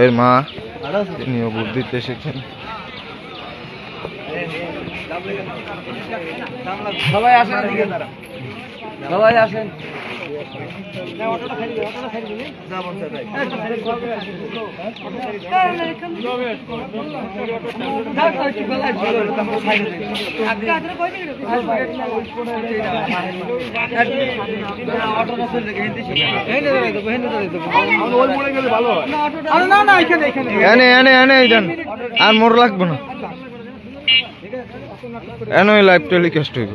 ভাইয়ের মা তিনিও ভোট দিতে এসেছেন। সবাই আসেন সবাই আসেন। আর মোর লাগবে না। এনে ওই লাইভ টেলিকাস্ট হইব।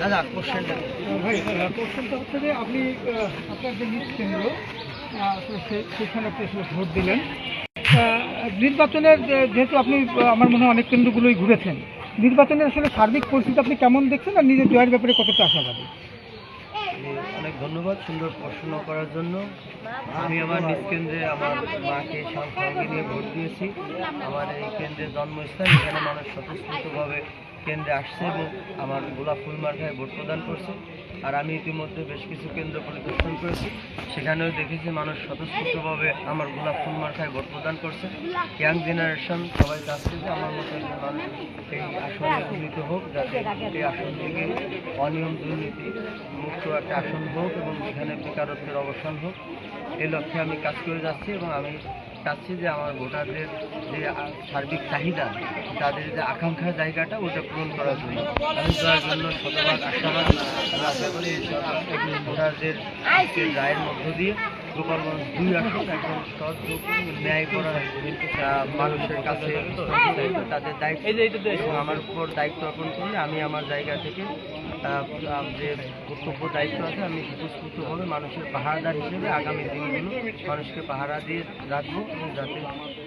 দাদা কোশ্চেনটা কোশ্চেনটা হচ্ছে আপনি আপনার যে নিজ কেন্দ্র সেখানে ভোট দিলেন নির্বাচনের যেহেতু আপনি আমার মনে হয় অনেক কেন্দ্রগুলোই ঘুরেছেন নির্বাচনের আসলে সার্বিক পরিস্থিতি আপনি কেমন দেখছেন আর নিজের জয়ের ব্যাপারে কতটা আশাবাদী? অনেক ধন্যবাদ সুন্দর প্রশ্ন করার জন্য। আমি আমার নিজ কেন্দ্রে আমার মাকে সঙ্গে নিয়ে ভোট দিয়েছি। আমার এই কেন্দ্রের জন্মস্থান, এখানে মানুষ স্বতঃস্ফূর্তভাবে কেন্দ্রে আসছে এবং আমার গোলাপ ফুল মার্কায় ভোট প্রদান করছে। আর আমি ইতিমধ্যে বেশ কিছু কেন্দ্র পরিদর্শন করেছি। সেখানেও দেখেছি মানুষ স্বতঃস্ফূর্তভাবে আমার গোলাপ ফুল মার্কায় ভোট প্রদান করছে। ইয়াং জেনারেশন সবাই চাচ্ছে যে আমার মতো মানুষ এই আসনে উন্নীত হোক, যাতে এই আসন থেকে অনিয়ম, দুর্নীতি মুক্ত একটা আসন হোক এবং এখানে বেকারত্বের অবসান হোক। এই লক্ষ্যে আমি কাজ করে যাচ্ছি এবং আমি চাচ্ছি যে আমার ভোটারদের যে সার্বিক চাহিদা, তাদের যে আকাঙ্ক্ষার জায়গাটা ওটা পূরণ করার জন্য। আমি তার জন্য শতভাগ আশাবাদ আশা করি ভোটারদের রায়ের মধ্য দিয়ে মানুষের কাছে তাদের দায়িত্ব। এবং আমার উপর দায়িত্ব অর্পণ করলে আমি আমার জায়গা থেকে যে কর্তব্য দায়িত্ব আছে আমি স্বতঃস্ফূর্তভাবে মানুষের পাহারাদার হিসেবে আগামী দিনগুলো মানুষকে পাহারা দিয়ে রাখব এবং যাতে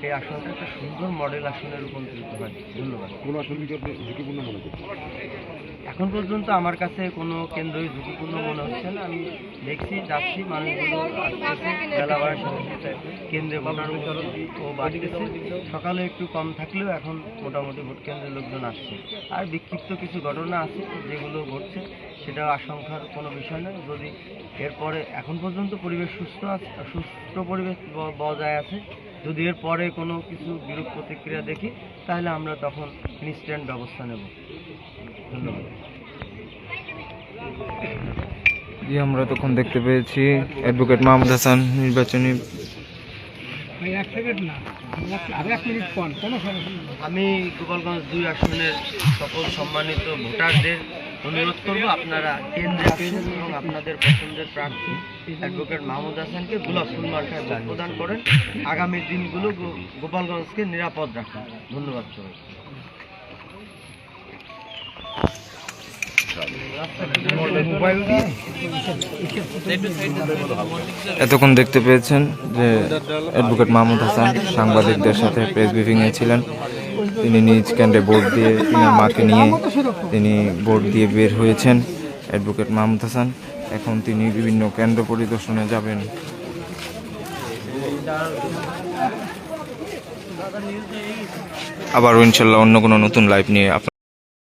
এই আসনটা একটা সুন্দর মডেল আসনে রূপান্তরিত হয়। ধন্যবাদ। কোন আসনটিকে আপনি ঝুঁকিপূর্ণ মনে করছেন? এখন পর্যন্ত আমার কাছে কোনো কেন্দ্রই ঝুঁকিপূর্ণ মনে হচ্ছে না। আমি দেখছি যাচ্ছি মানুষগুলো সাথে কেন্দ্রে উপস্থিতি ও বাড়তেছে। সকালে একটু কম থাকলেও এখন মোটামুটি ভোট কেন্দ্রের লোকজন আসছে। আর বিক্ষিপ্ত কিছু ঘটনা আছে যেগুলো ঘটছে সেটা আশঙ্কার কোনো বিষয় নয়। যদি এরপরে এখন পর্যন্ত পরিবেশ সুস্থ আছে, সুস্থ পরিবেশ বজায় আছে, যদি এর পরে কোনো কিছু বিরূপ প্রতিক্রিয়া দেখি, তাহলে আমরা তখন ইনস্ট্যান্ট ব্যবস্থা নেব। ধন্যবাদ। জি আমরা তখন দেখতে পেয়েছি অ্যাডভোকেট মাহমুদ হাসান নির্বাচনী। আমি গোপালগঞ্জ দুই আসনের সকল সম্মানিত ভোটারদের অনুরোধ করব আপনারা কেন্দ্রে আসুন। এবং আপনাদের পছন্দের প্রার্থী অ্যাডভোকেট মাহমুদ হাসানকে গোলাপ ফুল মার্কায় প্রদান করেন। আগামী দিনগুলো গোপালগঞ্জকে নিরাপদ রাখুন। ধন্যবাদ সবাই এতক্ষণ দেখতে পেয়েছেন যে অ্যাডভোকেট মাহমুদ হাসান সাংবাদিকদের সাথে প্রেস ব্রিফিংয়ে ছিলেন। তিনি নিজ কেন্দ্রে ভোট দিয়ে তিনার মাকে নিয়ে তিনি ভোট দিয়ে বের হয়েছেন অ্যাডভোকেট মাহমুদ হাসান। এখন তিনি বিভিন্ন কেন্দ্র পরিদর্শনে যাবেন। আবারও ইনশাল্লাহ অন্য কোনো নতুন লাইভ নিয়ে